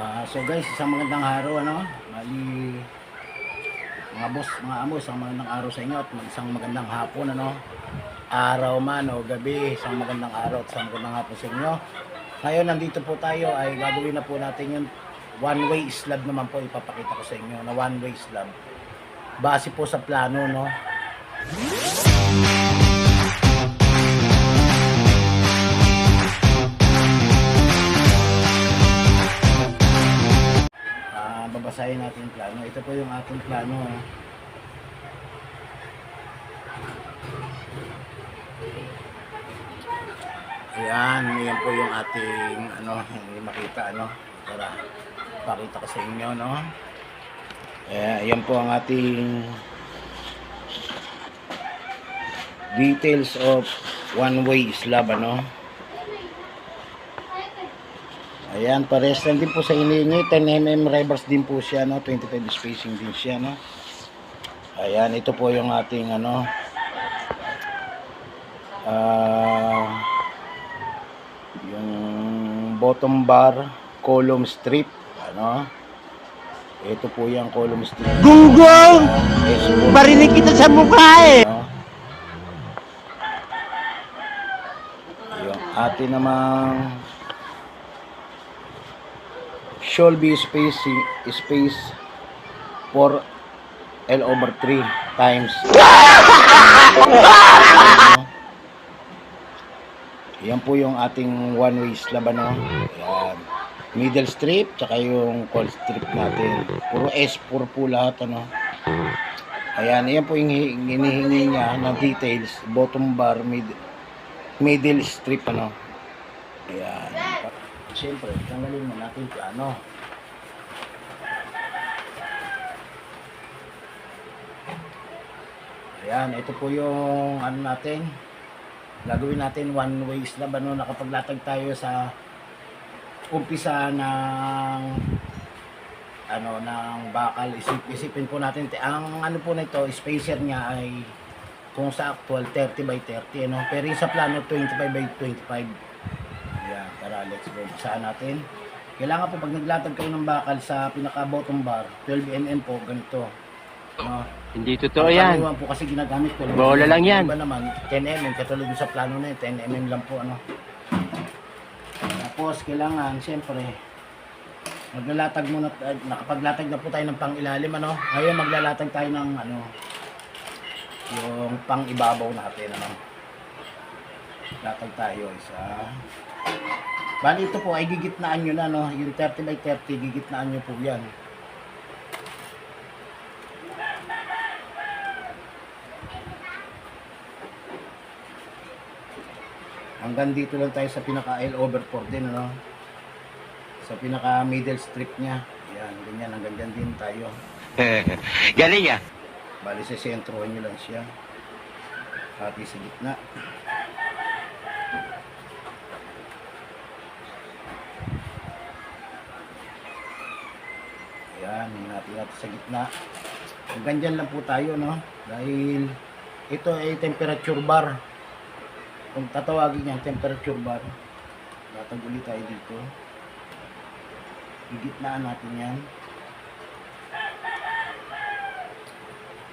Ah, so guys, isang magandang araw ano. Bali mga boss, mga amos, isang magandang araw sa inyo at isang magandang hapon ano. Araw man o gabi, isang magandang araw at isang magandang hapon sa inyo. Ngayon nandito po tayo ay gagawin na po natin yung one way slab naman po ipapakita ko sa inyo na one way slab. Base po sa plano no. Ah, babasahin natin yung plano. Ito po yung ating plano. Ayan, yan po yung ating ano, makita ano para pakita ko sa inyo no. Eh, yan po ang ating details of one way slab ano. Ayan, pares lang din po sa iniingi. 10mm reverse din po siya, no? 25 spacing din siya, no? Ayan, ito po yung ating, ano, ah, yung bottom bar, column strip, ano? Ito po yung column strip. Gunggong! S4, Barinig kita sa mukha eh! no? Yung ating namang should be space space for L over 3 times. Yan po yung ating one way slab ano yan. Middle strip tsaka yung call strip natin. Puro S4 po lahat ano? Ayan yan po yung hi- hinihingi niya na details. Bottom bar mid, middle strip ano? Ayan Siyempre, tanggalin mo natin yung ano. Ayan, ito po yung ano natin. Gagawin natin one way slab ano, nakapaglatag tayo sa umpisa ng ano ng bakal isip isipin po natin ang ano po nito spacer niya ay kung sa actual 30 by 30 ano pero sa plano 25 by 25 let's go. Saan natin? Kailangan po pag naglatag kayo ng bakal sa pinaka bottom bar, 12mm po, ganito. No? Hindi totoo Ang yan. po kasi ginagamit ko. Bola lang yan. Iba naman, 10mm, katulad sa plano na yun, 10mm lang po, ano. Tapos, kailangan, siyempre, maglalatag muna, eh, nakapaglatag na po tayo ng pang ilalim, ano. Ngayon, maglalatag tayo ng, ano, yung pang ibabaw natin, ano. Latag tayo, isa. Bali ito po ay gigitnaan nyo na, no? Yung 30 by 30, gigitnaan nyo po yan. Hanggang dito lang tayo sa pinaka L over 4 din, ano? Sa pinaka middle strip niya. Yan, ganyan, hanggang dyan din tayo. Galing ah. Bali sa sentro nyo lang siya. Pati sa gitna. Ayan, hinati natin sa gitna. Hanggang dyan lang po tayo, no? Dahil ito ay temperature bar. Kung tatawagin yan, temperature bar. Latag ulit tayo dito. Igitnaan natin yan.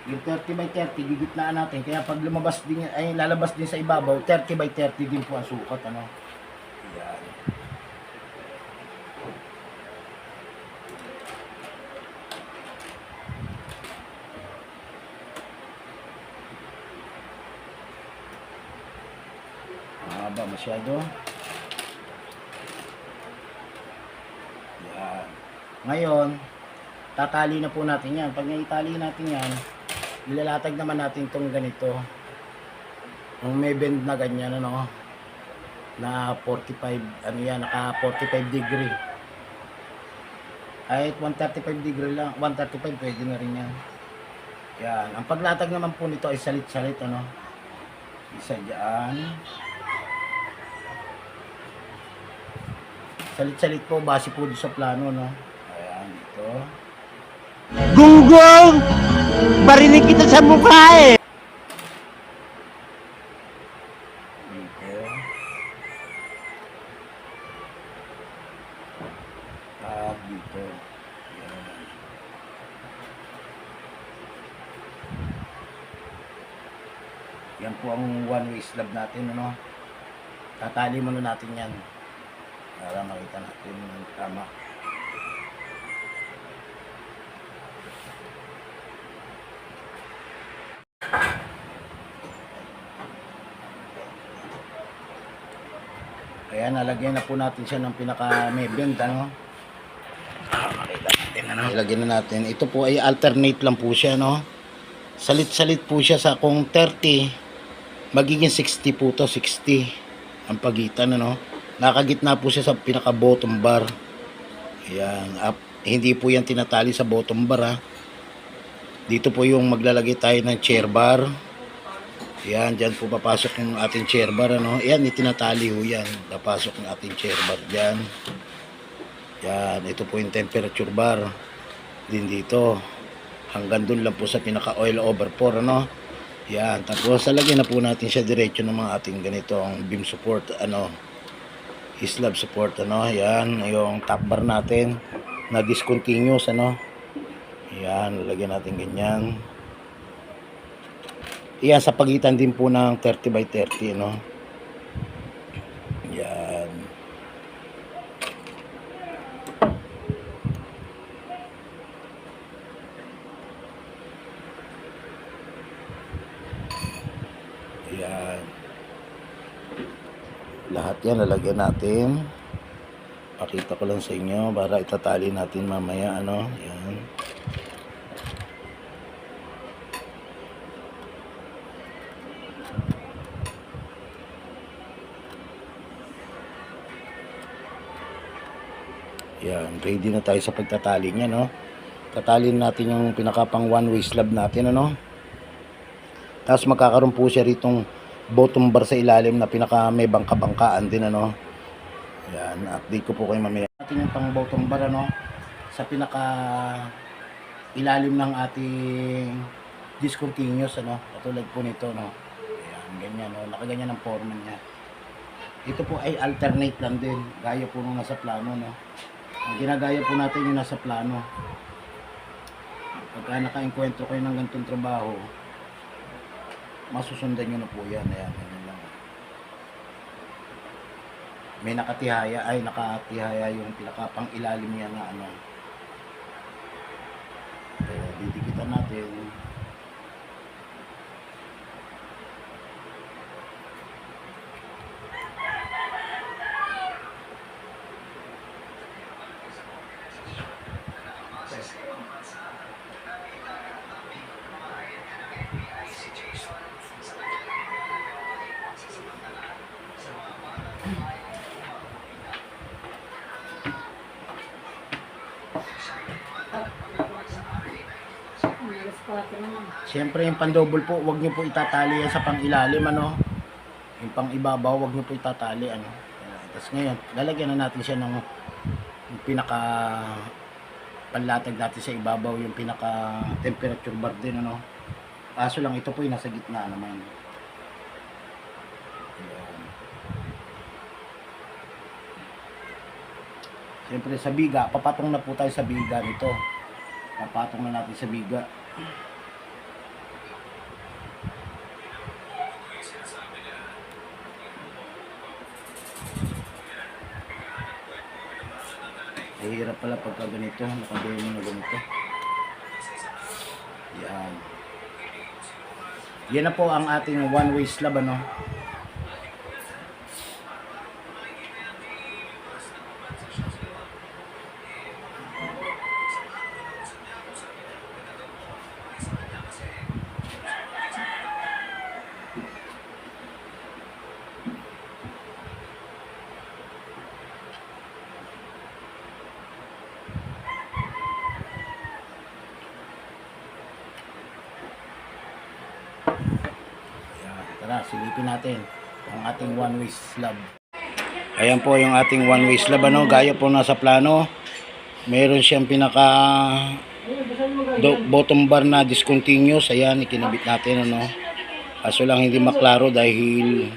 Yung 30 by 30, gigitnaan natin. Kaya pag lumabas din, ay lalabas din sa ibabaw, 30 by 30 din po ang sukat. Ano? Yan. Mahaba masyado. Yan. Ngayon, tatali na po natin yan. Pag naitali natin yan, ilalatag naman natin itong ganito. Kung may bend na ganyan, ano, na 45, ano yan, naka 45 degree. Kahit 135 degree lang, 135 pwede na rin yan. Yan. Ang paglatag naman po nito ay salit-salit, ano. Isa dyan. Salit-salit po, base po sa plano, no. Ayan, dito. Gunggong! Barinig kita sa mukha eh! Dito. At dito. Yan. Yan po ang one-way slab natin, ano? Tatali muna natin yan. Para makita natin yung tama. Kaya nalagyan na po natin siya ng pinaka-mebend, ano? Makita natin, ano? Na natin. Ito po ay alternate lang po siya, no? Salit-salit po siya sa kung 30, magiging 60 po to, 60 ang pagitan, ano? Nakagitna po siya sa pinaka-bottom bar. Ayan, up. Hindi po yan tinatali sa bottom bar, ha? Dito po yung maglalagay tayo ng chair bar. Yan, dyan po papasok yung ating chair bar, ano? Yan, itinatali ho yan. Papasok yung ating chair bar dyan. Yan, ito po yung temperature bar. Din dito. Hanggang dun lang po sa pinaka oil over pour, ano? Yan, tapos lalagyan na po natin siya diretso ng mga ating ganitong beam support, ano? Slab support, ano? Yan, yung top bar natin na discontinuous, ano? Yan, lalagyan natin ganyan. Yan, sa pagitan din po ng 30 by 30, no? Yan. Yan. Lahat yan, lalagyan natin. Pakita ko lang sa inyo para itatali natin mamaya, ano? Yan. Yan, ready na tayo sa pagtatali niya, no? Tatalin natin yung pinakapang one-way slab natin, ano? Tapos magkakaroon po siya ritong bottom bar sa ilalim na pinaka may bangka-bangkaan din, ano? Yan, update ko po kayo mamaya. Natin yung pang bottom bar, ano? Sa pinaka ilalim ng ating discontinuous, ano? Katulad po nito, no? Ayan, ganyan, no? Nakaganyan ang forma niya. Ito po ay alternate lang din. Gaya po nung nasa plano, no? Ang ginagaya po natin yung nasa plano. Pagka naka-enkwentro kayo ng ganitong trabaho, masusundan nyo na po yan. Ayan, ganyan lang. May nakatihaya, ay nakatihaya yung pinakapang ilalim niya na ano. Kaya didikitan natin. Alas 4 naman. Siyempre yung pandouble po, wag niyo po itatali yan sa pangilalim ano. Yung pang ibabaw, wag niyo po itatali ano. Tapos ngayon, lalagyan na natin siya ng yung pinaka panlatag natin sa ibabaw, yung pinaka temperature bar din ano. Kaso lang ito po yung nasa gitna naman. Siyempre sa biga, papatong na po tayo sa biga nito. Papatong na natin sa biga. Mahirap pala pagka ganito, nakagaya mo na ganito. Yan. Yan na po ang ating one-way slab, ano? Yan. Tara, silipin natin ang ating one-way slab. Ayan po yung ating one-way slab, ano? Gaya po nasa plano. Meron siyang pinaka bottom bar na discontinuous. Ayan, ikinabit natin, ano? Kaso lang hindi maklaro dahil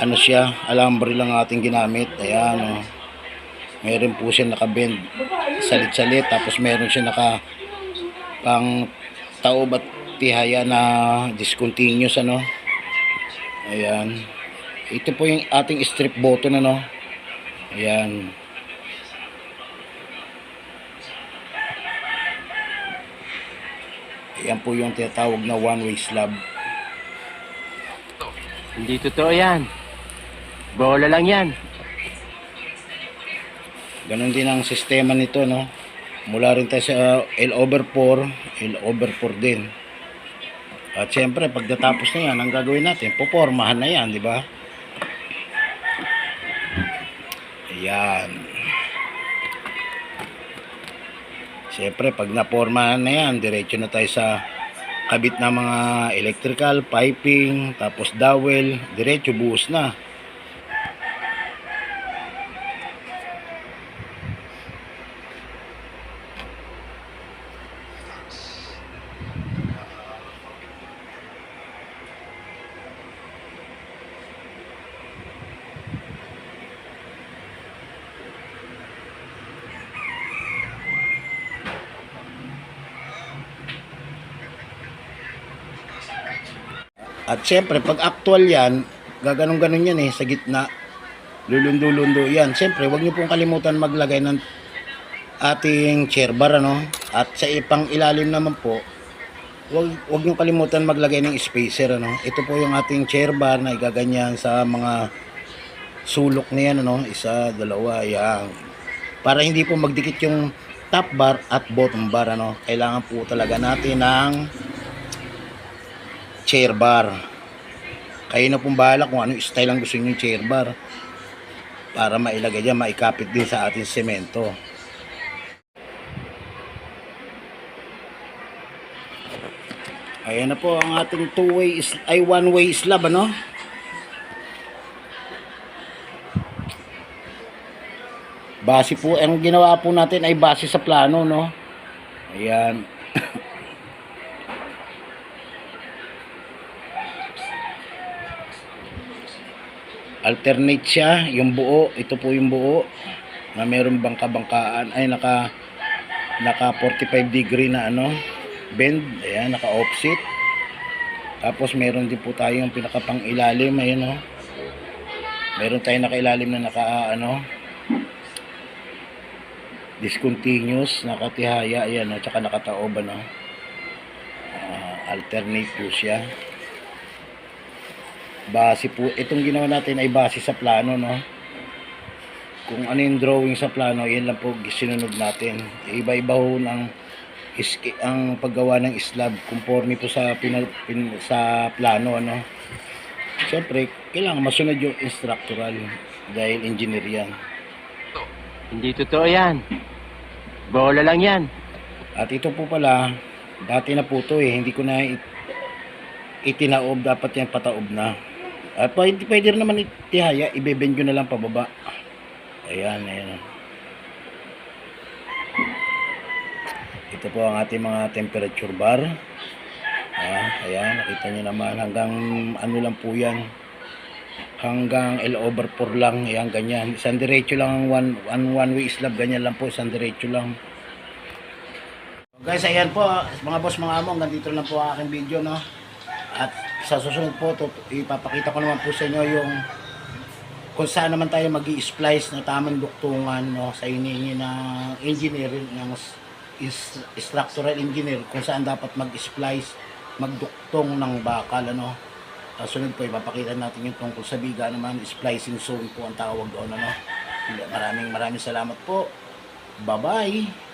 ano siya, alambre lang ating ginamit. Ayan, oh. Meron po siya nakabend salit-salit tapos meron siya naka pang taob at tihaya na discontinuous ano. Ayan. Ito po yung ating strip button ano. Ayan. Ayan po yung tinatawag na one-way slab. Hindi totoo yan. Bola lang yan. Ganon din ang sistema nito, no? Mula rin tayo sa L over 4, L over 4 din. At syempre, pagdatapos na yan, ang gagawin natin, popormahan na yan, di ba? Ayan. Syempre, pag napormahan na yan, diretso na tayo sa kabit ng mga electrical, piping, tapos dowel, diretso buhos na. At syempre, pag actual yan, gaganong-ganon yan eh, sa gitna. Lulundo-lundo yan. Syempre, wag niyo pong kalimutan maglagay ng ating chair bar, ano? At sa ipang ilalim naman po, wag, wag niyo kalimutan maglagay ng spacer, ano? Ito po yung ating chair bar na igaganyan sa mga sulok na yan, ano? Isa, dalawa, yan. Para hindi po magdikit yung top bar at bottom bar, ano? Kailangan po talaga natin ng chair bar. Kayo na pong bahala kung anong style ang gusto niyo chair bar para mailagay dyan, maikapit din sa ating semento. Ayan na po ang ating two-way, ay one-way slab, ano? Base po, ang ginawa po natin ay base sa plano, no? Ayan. Alternate siya yung buo ito po yung buo na meron bangka-bangkaan ay naka naka 45 degree na ano bend ayan naka offset tapos meron din po tayong pinakapang ilalim ayan oh. Meron tayong nakailalim na naka ano discontinuous nakatihaya ayan oh tsaka nakataob ano. Ah, alternate po siya base po, itong ginawa natin ay base sa plano, no? Kung ano yung drawing sa plano, yan lang po sinunod natin. Iba-iba ho ng iski, ang paggawa ng slab conforme po sa pina, pin, sa plano, ano? Siyempre, kailangan masunod yung instructoral dahil engineer yan. Hindi totoo yan. Bola lang yan. At ito po pala, dati na po to eh, hindi ko na it, itinaob, dapat yan pataob na. At pwede, pwede rin naman itihaya, ibebend nyo na lang pababa. Ayan, ayan. Ito po ang ating mga temperature bar. Ah, ayan, nakita nyo naman hanggang ano lang po yan. Hanggang L over 4 lang, ayan, ganyan. Isang diretso lang ang one, one, one way slab, ganyan lang po, isang diretso lang. Guys, ayan po, mga boss, mga amo, nandito lang po ang aking video, no? Sa susunod po, tut- ipapakita ko naman po sa inyo yung kung saan naman tayo mag splice na tamang duktungan, no? Sa hinihingi ng engineer, ng structural engineer, kung saan dapat mag-splice, magduktong ng bakal, ano? Sa sunod po, ipapakita natin yung tungkol sa biga naman, splicing zone po ang tawag doon, ano? Maraming maraming salamat po. Bye-bye!